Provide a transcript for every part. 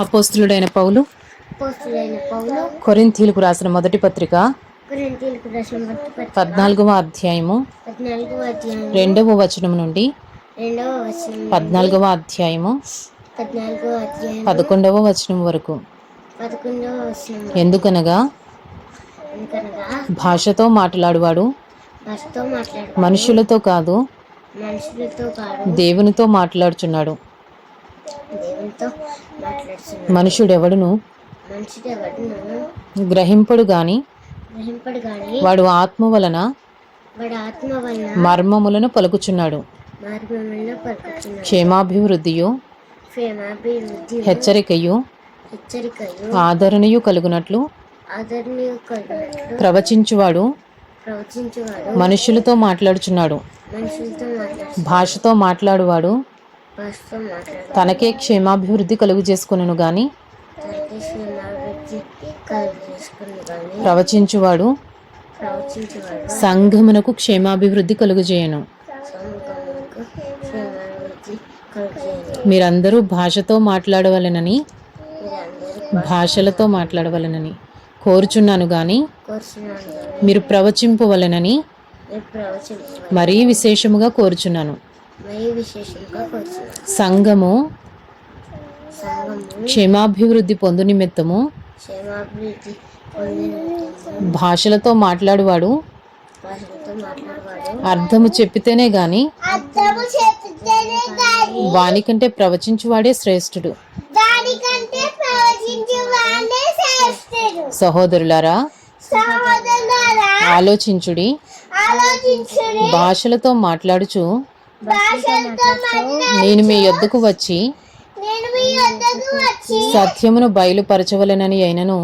అపోస్తులుడైన పౌలు. కొరింథీలకు రాసిన మొదటి పత్రిక. పద్నాలుగవ అధ్యాయము. రెండవ వచనం నుండి పద్నాలుగవ అధ్యాయము. పదకొండవ వచనం వరకు. ఎందుకనగా? భాషతో మాట్లాడువాడు. మనుషులతో కాదు. దేవునితో మాట్లాడుచున్నాడు. దేవునితో మాట్లాడుతున్నాడు. మనుషుడెవడును? మనుషుడు ఎవడును గ్రహింపడు గాని? గ్రహింపడు గాని వాడు ఆత్మ వలన? వాడి ఆత్మ వలన మర్మములను పలుకుచున్నాడు. మార్గంలో పలుకుతున్నాడు. క్షేమాభివృద్ధియు? క్షేమాభివృద్ధి హెచ్చరికయు? హెచ్చరికయు? ఆదరణయు కలుగునట్లు? ఆదరణీయ కలిగినట్లు ప్రవచించువాడు? ప్రవచించేవాడు. మనుషులతో మాట్లాడుచున్నాడు. మనుషులతో మాట్లాడు భాషతో మాట్లాడువాడు? తనకే క్షేమాభివృద్ధి కలుగు చేసుకును గాని ప్రవచించువాడు సంఘమునకు క్షేమాభివృద్ధి కలుగు చేయను సముఖములకు క్షేమాభివృద్ధి కలుగు చేయండి మీరందరూ భాషతో మాట్లాడవలెనని భాషలతో మాట్లాడవలెనని కోరుచున్నాను గాని మీరు ప్రవచింపవలెనని మీరు విశేషముగా కోరుచున్నాను. సంఘము క్షేమాభివృద్ధి పొందు నిమిత్తము భాషలతో మాట్లాడువాడు అర్థము చెప్పితేనే గాని వానికంటే ప్రవచించువాడే శ్రేష్ఠుడు. సహోదరులారా ఆలోచించుడి భాషలతో మాట్లాడుచు నేను మీ యొద్దకు వచ్చి సత్యమును బయలుపరచవలెనని అయినను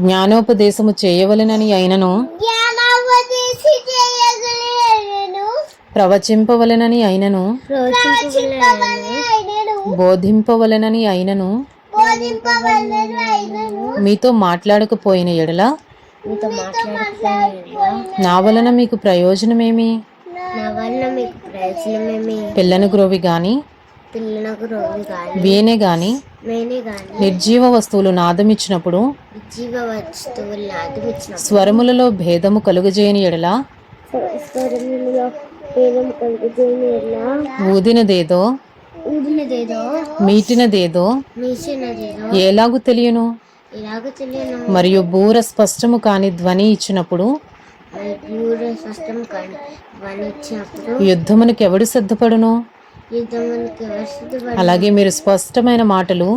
జ్ఞానోపదేశము చేయవలెనని అయినను ప్రవచింపవలెనని అయినను బోధింపవలెనని అయినను బోధింపవలను అయినను. మీతో మాట్లాడకపోయిన ఎడల మీతో మాట్లాడుతున్నాను నా వలన మీకు ప్రయోజనమేమి? నా వల్ల మీకు ప్రయోజనమేమి? పిల్లను గ్రోవి గాని రోగి కానీ వీనే గాని మేనే కానీ నిర్జీవ వస్తువులు నాదమిచ్చినప్పుడు జీవ వస్తువులు నాదమిచ్చిన స్వరములలో భేదము కలుగజేయని ఎడల స్వరములో పేదం కలుగుతుంది ఎలా ఊదినదేదో ఊదినదేదో మీటినదేదో తెలియను ఎలాగో తెలియను? మరియు బూర స్పష్టము కాని ధ్వని ఇచ్చినప్పుడు యుద్ధమునకు ఎవడు సిద్ధపడును? అలాగే మీరు స్పష్టమైన మాటలు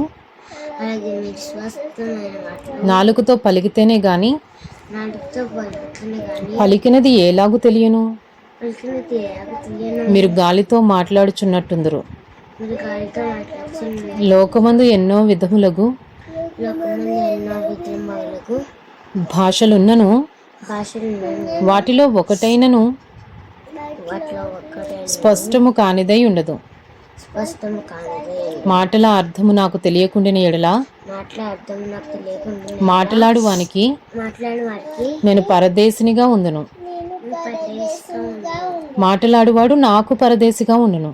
నాలుగుతో పలికితేనే గాని పలికినది ఎలాగు తెలియను? మీరు గాలితో మాట్లాడుచున్నట్టుందరు. లోకమందు ఎన్నో విధములగు భాషలున్నను. వాటిలో ఒకటైనను స్పష్టము కానిదై ఉండదు. మాటల అర్థము నాకు తెలియకుండిన ఎడల? మాట్లాడు వానికి నేను పరదేశినిగా ఉందును మాట్లాడువాడు నాకు పరదేశిగా ఉండును.